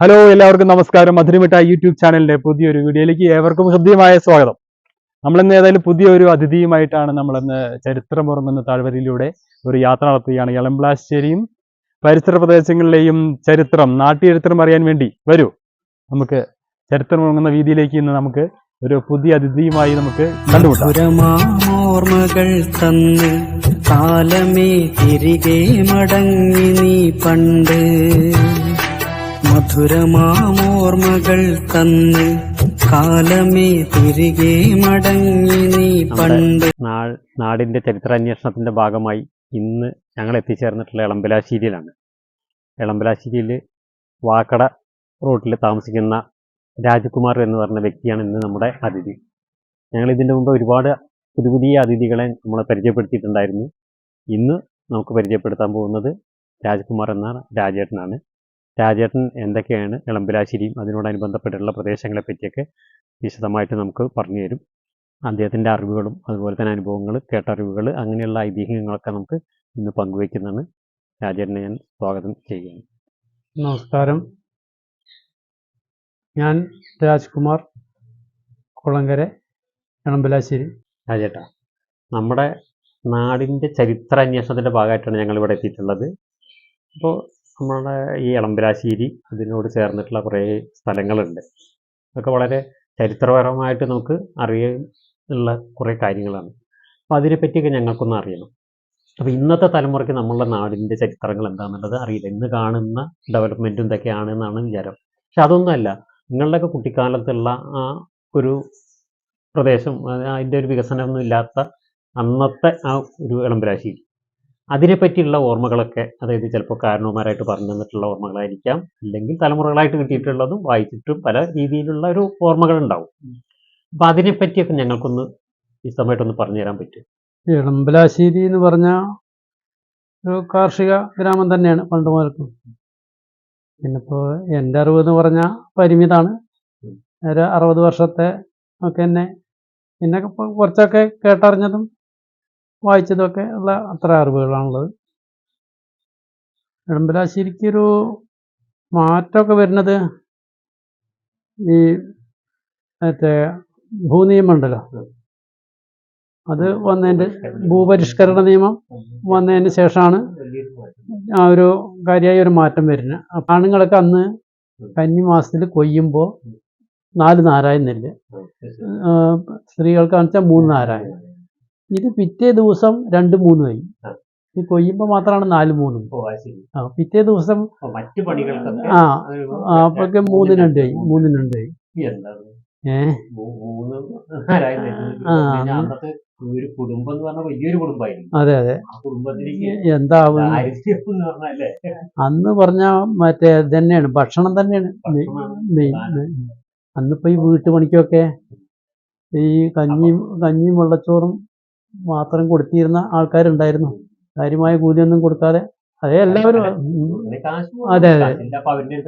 Hello എല്ലാവർക്കും നമസ്കാരം. മധുരമിട്ട YouTube ചാനലിന്റെ പുതിയൊരു വീഡിയോയിലേക്ക് ഏവർക്കും ഹൃദ്യമായ സ്വാഗതം. നമ്മളിന്ന് ഏതായാലും പുതിയൊരു അതിഥിയുമായിട്ടാണ് നമ്മളിന്ന് ചരിത്രമുറങ്ങുന്ന താഴ്വരയിലൂടെ ഒരു യാത്ര നടത്തുകയാണ്. എളംബ്ലാശ്ശേരിയും പരിസര പ്രദേശങ്ങളിലെയും ചരിത്രം നാട്ടുചരിത്രം അറിയാൻ വേണ്ടി വരൂ. നമുക്ക് ചരിത്രമുറങ്ങുന്ന വീതിയിലേക്ക് ഇന്ന് നമുക്ക് ഒരു പുതിയ അതിഥിയുമായി നമുക്ക് കണ്ടുമുട്ടാം. മധുരമാമോർമകൾ തന്ന് കാലമേ തിരികെ മടങ്ങി നീ പണ്ട്. നാടിന്റെ ചരിത്രാന്വേഷണത്തിന്റെ ഭാഗമായി ഇന്ന് ഞങ്ങൾ എത്തിച്ചേർന്നിട്ടുള്ള എളമ്പലാശ്ശേരിയിലാണ്. എളമ്പലാശ്ശേരിയിൽ വാക്കട റോട്ടിൽ താമസിക്കുന്ന രാജകുമാർ എന്ന് പറഞ്ഞ വ്യക്തിയാണ് ഇന്ന് നമ്മുടെ അതിഥി. ഞങ്ങൾ ഇതിന്റെ മുമ്പ് ഒരുപാട് പുതിയ പുതിയ അതിഥികളെ നമ്മൾ പരിചയപ്പെടുത്തിയിട്ടുണ്ടായിരുന്നു. ഇന്ന് നമുക്ക് പരിചയപ്പെടുത്താൻ പോകുന്നത് രാജകുമാർ എന്ന രാജേട്ടനാണ്. രാജേട്ടൻ എന്തൊക്കെയാണ് എളമ്പലാശ്ശേരിയും അതിനോടനുബന്ധപ്പെട്ടുള്ള പ്രദേശങ്ങളെ പറ്റിയൊക്കെ വിശദമായിട്ട് നമുക്ക് പറഞ്ഞു തരും. അദ്ദേഹത്തിന്റെ അറിവുകളും അതുപോലെ തന്നെ അനുഭവങ്ങൾ കേട്ടറിവുകൾ അങ്ങനെയുള്ള ഐതിഹ്യങ്ങളൊക്കെ നമുക്ക് ഇന്ന് പങ്കുവയ്ക്കുന്നതാണ് രാജേട്ടനെ ഞാൻ സ്വാഗതം ചെയ്യുകയാണ്. നമസ്കാരം. ഞാൻ രാജ്കുമാർ കുളങ്കര എളമ്പലാശ്ശേരി രാജേട്ടാ നമ്മുടെ നാടിന്റെ ചരിത്ര അന്വേഷണത്തിന്റെ ഭാഗമായിട്ടാണ് ഞങ്ങൾ ഇവിടെ എത്തിയിട്ടുള്ളത്. അപ്പോൾ നമ്മുടെ ഈ എളമ്പലാശ്ശേരി അതിനോട് ചേർന്നിട്ടുള്ള കുറേ സ്ഥലങ്ങളുണ്ട്. അതൊക്കെ വളരെ ചരിത്രപരമായിട്ട് നമുക്ക് അറിയാനുള്ള കുറേ കാര്യങ്ങളാണ്. അപ്പോൾ അതിനെപ്പറ്റിയൊക്കെ ഞങ്ങൾക്കൊന്ന് അറിയണം. അപ്പോൾ ഇന്നത്തെ തലമുറയ്ക്ക് നമ്മളുടെ നാടിന്റെ ചരിത്രങ്ങൾ എന്താണെന്നുള്ളത് അറിയില്ല. ഇന്ന് കാണുന്ന ഡെവലപ്മെന്റും ഇതൊക്കെയാണ് എന്നാണ് വിചാരം. പക്ഷെ അതൊന്നുമല്ല. നിങ്ങളുടെയൊക്കെ കുട്ടിക്കാലത്തുള്ള ആ ഒരു പ്രദേശം അത് അതിന്റെ ഒരു വികസനമൊന്നും ഇല്ലാത്ത അന്നത്തെ ആ ഒരു ഇളമ്പരാശി അതിനെപ്പറ്റിയുള്ള ഓർമ്മകളൊക്കെ അതായത് ചിലപ്പോൾ കാരണവന്മാരായിട്ട് പറഞ്ഞു തന്നിട്ടുള്ള ഓർമ്മകളായിരിക്കാം. അല്ലെങ്കിൽ തലമുറകളായിട്ട് കിട്ടിയിട്ടുള്ളതും വായിച്ചിട്ടും പല രീതിയിലുള്ള ഒരു ഓർമ്മകൾ ഉണ്ടാവും അപ്പം അതിനെപ്പറ്റിയൊക്കെ ഞങ്ങൾക്കൊന്ന് വിശദമായിട്ടൊന്ന് പറഞ്ഞു തരാൻ പറ്റും ഇളമ്പലാശ്ശേരി എന്ന് പറഞ്ഞ ഒരു കാർഷിക ഗ്രാമം തന്നെയാണ് പണ്ട് മുതൽക്കും. പിന്നെ ഇപ്പോൾ എന്റെ അറിവ് എന്ന് പറഞ്ഞാൽ പരിമിതാണ്. ഒരു അറുപത് വർഷത്തെ ഒക്കെ എന്നെ പിന്നെ കുറച്ചൊക്കെ കേട്ടറിഞ്ഞതും വായിച്ചതുമൊക്കെ ഉള്ള അത്ര അറിവുകളാണുള്ളത്. നെടുമ്പലാശ്ശേരിക്കൊരു മാറ്റമൊക്കെ വരുന്നത് ഈ മറ്റേ ഭൂനിയമമുണ്ടല്ലോ. അത് വന്നതിന്റെ ഭൂപരിഷ്കരണ നിയമം വന്നതിന് ശേഷമാണ് ആ ഒരു കാര്യമായ ഒരു മാറ്റം വരുന്നത്. ആണുങ്ങളൊക്കെ അന്ന് കന്നി മാസത്തിൽ കൊയ്യുമ്പോൾ നാല് നാരായണ നെല്ല് സ്ത്രീകൾക്ക് വെച്ചാൽ മൂന്ന് നാരായം ഇത് പിറ്റേ ദിവസം രണ്ട് മൂന്നുമായി ഇത് ഈ കൊയ്യുമ്പോൾ മാത്രമാണ് നാല് മൂന്നും. ആ പിറ്റേ ദിവസം മറ്റു പണികൾക്കൊക്കെ ആ അപ്പൊക്കെ മൂന്ന്. രണ്ടായി മൂന്ന് രണ്ടായി കൈ എന്താണ് ഏ? മൂന്ന് ആരായി ആ, ഒരു കുടുംബം എന്ന് പറഞ്ഞാൽ വലിയൊരു കുടുംബമായിരുന്നു. അതെ അതെ. കുടുംബത്തിലേക്ക് എന്താവും? അന്ന് പറഞ്ഞ മറ്റേ തന്നെയാണ് ഭക്ഷണം തന്നെയാണ് അന്നിപ്പോ ഈ വീട്ടുപണിക്കൊക്കെ ഈ കഞ്ഞിയും കഞ്ഞിയും വെള്ളച്ചോറും മാത്രം കൊടുത്തിരുന്ന ആൾക്കാരുണ്ടായിരുന്നു. കാര്യമായ കൂലിയൊന്നും കൊടുക്കാതെ അതെ എല്ലാവരും. അതെ, അതെ.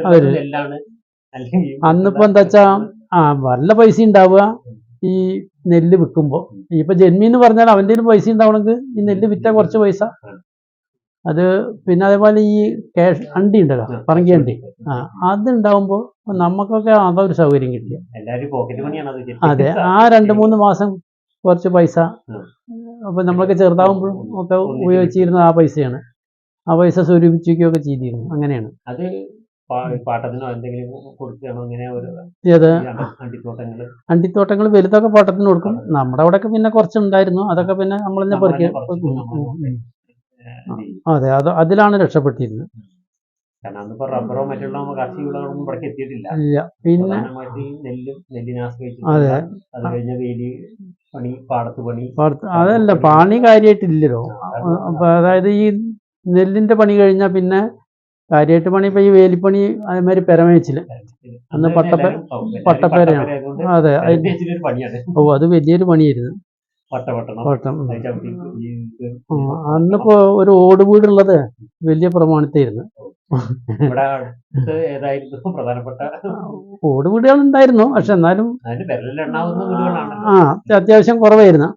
അവർ അന്നിപ്പോ എന്താ വെച്ചാ ആ വല്ല പൈസ ഉണ്ടാവുക ഈ നെല്ല് വിൽക്കുമ്പോ. ഇപ്പൊ ജന്മി എന്ന് പറഞ്ഞാൽ അവന്റെ പൈസ ഉണ്ടാവണമെങ്കിൽ ഈ നെല്ല് വിറ്റ കുറച്ച് പൈസ. അത് പിന്നെ അതേപോലെ ഈ ക്യാഷ് അണ്ടി ഉണ്ടല്ലോ പറങ്കി അണ്ടി. ആ അതുണ്ടാവുമ്പോ നമുക്കൊക്കെ അതൊരു സൗകര്യം കിട്ടിയ അതെ. ആ രണ്ട് മൂന്ന് മാസം കുറച്ച് പൈസ. അപ്പൊ നമ്മളൊക്കെ ചെറുതാവുമ്പോഴും ഒക്കെ ഉപയോഗിച്ചിരുന്ന ആ പൈസയാണ്. ആ പൈസ സ്വരൂപിച്ചൊക്കെ ചെയ്തിരുന്നു. അങ്ങനെയാണ്. അത് പാ- പാട്ടത്തിനോ എന്തെങ്കിലും കൊടുക്കുകയാണോ? ഇങ്ങനെ ഒരു ഏത്? അണ്ടിത്തോട്ടങ്ങൾ. അണ്ടിത്തോട്ടങ്ങൾ വലുതൊക്കെ പാട്ടത്തിന് കൊടുക്കും. നമ്മുടെ അവിടെയൊക്കെ പിന്നെ കുറച്ചുണ്ടായിരുന്നു. അതൊക്കെ പിന്നെ നമ്മൾ തന്നെ പെറുക്കി. അതെ. അത് അതിലാണ് രക്ഷപ്പെട്ടിരുന്നത്. ഇല്ല. പിന്നെ നെല്ലിനെ ആശ്രയിച്ചു അതെ. അത് കഴിഞ്ഞ വേലി പണി പാടത്ത് പണി. അതല്ല പണി. കാര്യമായിട്ടില്ലല്ലോ അതായത് ഈ നെല്ലിന്റെ പണി കഴിഞ്ഞാൽ പിന്നെ കാര്യമായിട്ട് പണി ഇപ്പൊ ഈ വേലിപ്പണി അതേമാതിരി പെരമേച്ചിൽ. അന്ന് പട്ടപ്പ- പട്ടപ്പേരയാണ്. അതെ ഓ അത് വലിയൊരു പണിയായിരുന്നു. പട്ടം. അന്നിപ്പോ ഒരു ഓട് വീടുള്ളത് വലിയ പ്രമാണത്തായിരുന്നു ഇവിടെ അടുത്ത് ഏതായിരുന്നു? പ്രധാനപ്പെട്ട ഓട് വീടുകൾ ഉണ്ടായിരുന്നു പക്ഷെ എന്നാലും അതിന്റെ വിരലിലെണ്ണാവുന്ന വീടുകളാണ് ആ അത്യാവശ്യം കുറവായിരുന്നു.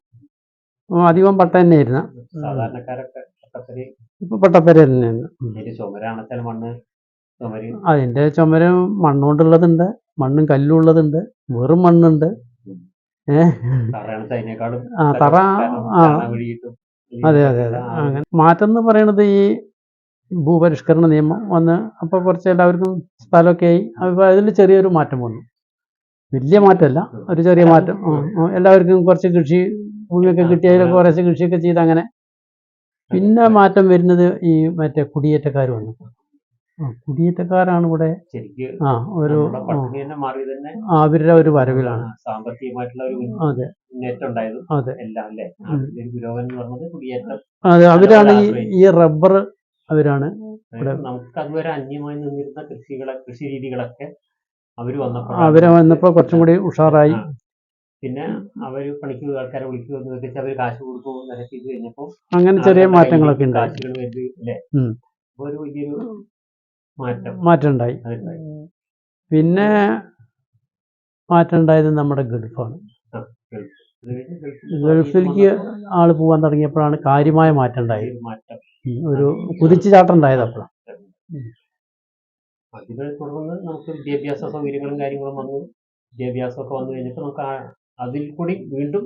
അധികം പട്ട തന്നെയായിരുന്നു സാധാരണക്കാരൊക്കെ പട്ടപ്പരി ഇപ്പൊ പട്ടപ്പേര തന്നെയാണ് മണ്ണ് അതിന്റെ ചുമരം മണ്ണുകൊണ്ടുള്ളതുണ്ട് മണ്ണും കല്ലും ഉള്ളതുണ്ട് വെറും മണ്ണുണ്ട്. ഏഹ് ആ തറ ആ. അതെ അതെ അതെ. അങ്ങനെ മാറ്റം എന്ന് പറയണത് ഈ ഭൂപരിഷ്കരണ നിയമം വന്ന് അപ്പോൾ കുറച്ച് എല്ലാവർക്കും സ്ഥലമൊക്കെ ആയി അപ്പോൾ അതിൽ ചെറിയൊരു മാറ്റം വന്നു. വലിയ മാറ്റമല്ല ഒരു ചെറിയ മാറ്റം. എല്ലാവർക്കും കുറച്ച് കൃഷി ഭൂമിയൊക്കെ കിട്ടിയതിലൊക്കെ കുറച്ച് കൃഷിയൊക്കെ ചെയ്ത് അങ്ങനെ. പിന്നെ മാറ്റം വരുന്നത് ഈ മറ്റേ കുടിയേറ്റക്കാർ വന്നു. കുടിയേറ്റക്കാരാണ് ഇവിടെ ആ ഒരു അവരുടെ ഒരു വരവിലാണ്. സാമ്പത്തികമായിട്ടുള്ള അതെ. അതെ. അവരാണ് ഈ റബ്ബർ അവരാണ് നമുക്ക് അതുവരെ അന്യമായി നിന്നിരുന്ന കൃഷികളെ കൃഷി രീതികളൊക്കെ അവർ വന്നപ്പോൾ അവർ വന്നപ്പോൾ കുറച്ചും കൂടി ഉഷാറായി. പിന്നെ അവർ പണിക്ക് ആൾക്കാരെ വിളിക്കുക എന്ന് വെച്ചാൽ അവർ കാശ് കൊടുക്കും എന്നൊക്കെ ചെയ്ത് കഴിഞ്ഞപ്പോൾ അങ്ങനെ ചെറിയ മാറ്റങ്ങളൊക്കെ ഉണ്ടായി. ഒരു വലിയൊരു മാറ്റം മാറ്റം ഉണ്ടായി പിന്നെ മാറ്റം ഉണ്ടായത് നമ്മുടെ ഗൾഫാണ്. ഗൾഫിൽ ഗൾഫിലേക്ക് ആൾ ആൾ പോകാൻ തുടങ്ങിയപ്പോഴാണ് കാര്യമായ മാറ്റം. ഉണ്ടായത് ഒരു കുതിച്ചു ചാട്ടം ഉണ്ടായത് അപ്പോഴാണ് അതിനെ തുടർന്ന് നമുക്ക് വിദ്യാഭ്യാസ സൗകര്യങ്ങളും കാര്യങ്ങളും വന്നു. വിദ്യാഭ്യാസമൊക്കെ വന്നു കഴിഞ്ഞിട്ട് നമുക്ക് അതിൽ കൂടി വീണ്ടും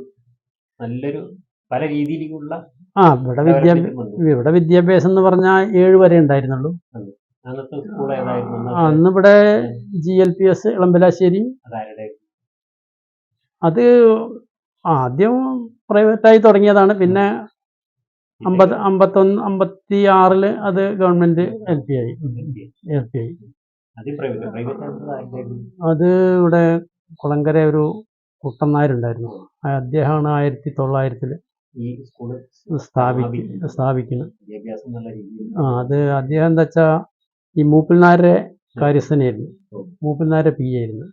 നല്ലൊരു പല രീതിയിലുള്ള ആ ഇവിടെ വിദ്യാഭ്യാസം ഇവിടെ വിദ്യാഭ്യാസം എന്ന് പറഞ്ഞാൽ ഏഴ് വരെ ഉണ്ടായിരുന്നുള്ളൂ. അന്നത്തെ സ്കൂൾ ഏതായിരുന്നു? അന്ന് അന്ന് ഇവിടെ G L P S Elambalassery. അത് ആദ്യം പ്രൈവറ്റായി തുടങ്ങിയതാണ്. പിന്നെ അമ്പത് അമ്പത്തൊന്ന് അമ്പത്തി ആറിൽ അത് ഗവൺമെന്റ് എൽ പി ആയി. എൽ പി ആയി. അത് ഇവിടെ കുളങ്കര ഒരു കുട്ടൻ നായരുണ്ടായിരുന്നു. അദ്ദേഹമാണ് ആയിരത്തി തൊള്ളായിരത്തിൽ സ്ഥാപിക്കുന്നത്. സ്ഥാപിക്കുന്നത്. ആ അത് അദ്ദേഹം എന്താ വെച്ചാൽ ഈ മൂപ്പിൽ നായരെ കാര്യസ്ഥനായിരുന്നു. മൂപ്പിൽ നായരെ പി ആയിരുന്നു.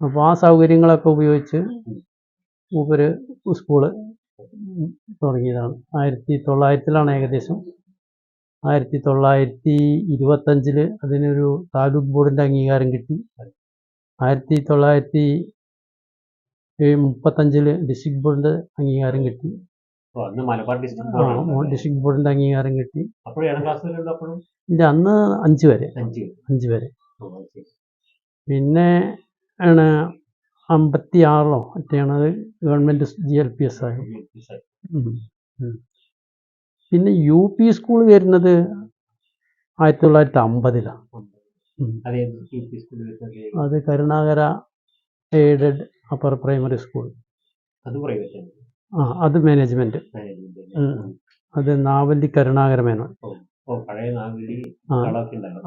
അപ്പോൾ ആ സൗകര്യങ്ങളൊക്കെ ഉപയോഗിച്ച് മൂപ്പര് സ്കൂൾ തുടങ്ങിയതാണ്. ആയിരത്തി തൊള്ളായിരത്തിലാണ് ഏകദേശം. ആയിരത്തി തൊള്ളായിരത്തി ഇരുപത്തഞ്ചിൽ അതിനൊരു താലൂക്ക് ബോർഡിന്റെ അംഗീകാരം കിട്ടി. ആയിരത്തി തൊള്ളായിരത്തി മുപ്പത്തഞ്ചിൽ ഡിസ്ട്രിക്ട് ബോർഡിന്റെ അംഗീകാരം കിട്ടി. ഡിസ്ട്രിക്ട് ബോർഡിന്റെ അംഗീകാരം കിട്ടി. ഇല്ല അന്ന് അഞ്ച് വരെ. അഞ്ച്. വരെ. പിന്നെ ആണ് അമ്പത്തി ആറിലോ മറ്റെയാണ് അത് government G L P S ആയി. പിന്നെ യു പി സ്കൂൾ വരുന്നത് ആയിരത്തി തൊള്ളായിരത്തി അമ്പതിലാണ് അത് Karunakara aided upper primary school. ആ അത് മാനേജ്മെന്റ്. അത് നാവല്ലി കരുണാകര മേനോൻ. നാവിലി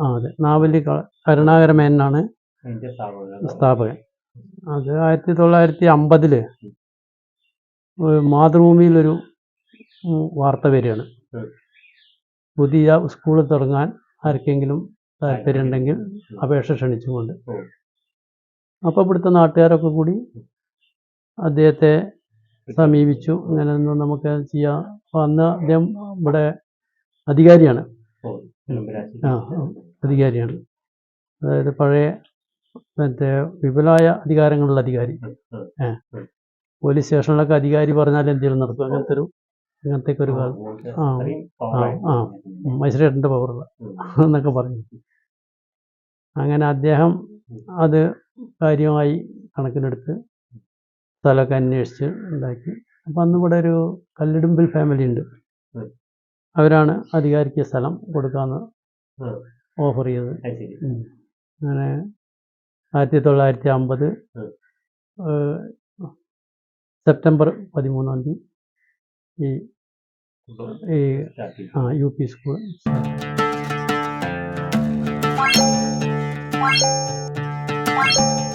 ആ അതെ. നാവല്ലി കരുണാകര മേനാണ് സ്ഥാപകൻ. അത് ആയിരത്തി തൊള്ളായിരത്തി അമ്പതിൽ മാതൃഭൂമിയിലൊരു വാർത്ത വരികയാണ്. പുതിയ സ്കൂൾ തുടങ്ങാൻ ആർക്കെങ്കിലും താല്പര്യം ഉണ്ടെങ്കിൽ അപേക്ഷ ക്ഷണിച്ചുകൊണ്ട്. അപ്പോൾ ഇവിടുത്തെ നാട്ടുകാരൊക്കെ കൂടി അദ്ദേഹത്തെ സമീപിച്ചു. ഇങ്ങനെ ഒന്നും നമുക്ക് ചെയ്യാം. അപ്പം അന്ന് അദ്ദേഹം ഇവിടെ അധികാരിയാണ്. ആ, അധികാരിയാണ്. അതായത് പഴയ മറ്റേ വിപുലമായ അധികാരങ്ങളുള്ള അധികാരി. ഉം, ഉം. ഏ. പോലീസ് സ്റ്റേഷനിലൊക്കെ അധികാരി പറഞ്ഞാൽ എന്തെങ്കിലും നടക്കും അങ്ങനത്തെ ഒരു അങ്ങനത്തെ ഒരു കാലം ആ, ആ, ആ. മജിസ്ട്രേറ്റിന്റെ പവറുള്ള എന്നൊക്കെ പറഞ്ഞു. അങ്ങനെ അദ്ദേഹം അത് കാര്യമായി കണക്കിലെടുത്ത് സ്ഥലമൊക്കെ അന്വേഷിച്ച് ഉണ്ടാക്കി. അപ്പം അന്ന് ഇവിടെ ഒരു കല്ലിടുമ്പിൽ ഫാമിലി ഉണ്ട്. അവരാണ് അധികാരിക്ക് സ്ഥലം കൊടുക്കാമെന്ന് ഓഫർ ചെയ്തത്. അങ്ങനെ ആയിരത്തി തൊള്ളായിരത്തി അമ്പത് ഉം. സെപ്റ്റംബർ പതിമൂന്നാം തീയതി ഈ ഈ സ്റ്റാർട്ട് ചെയ്തു. ആ യു പി സ്കൂൾ Thank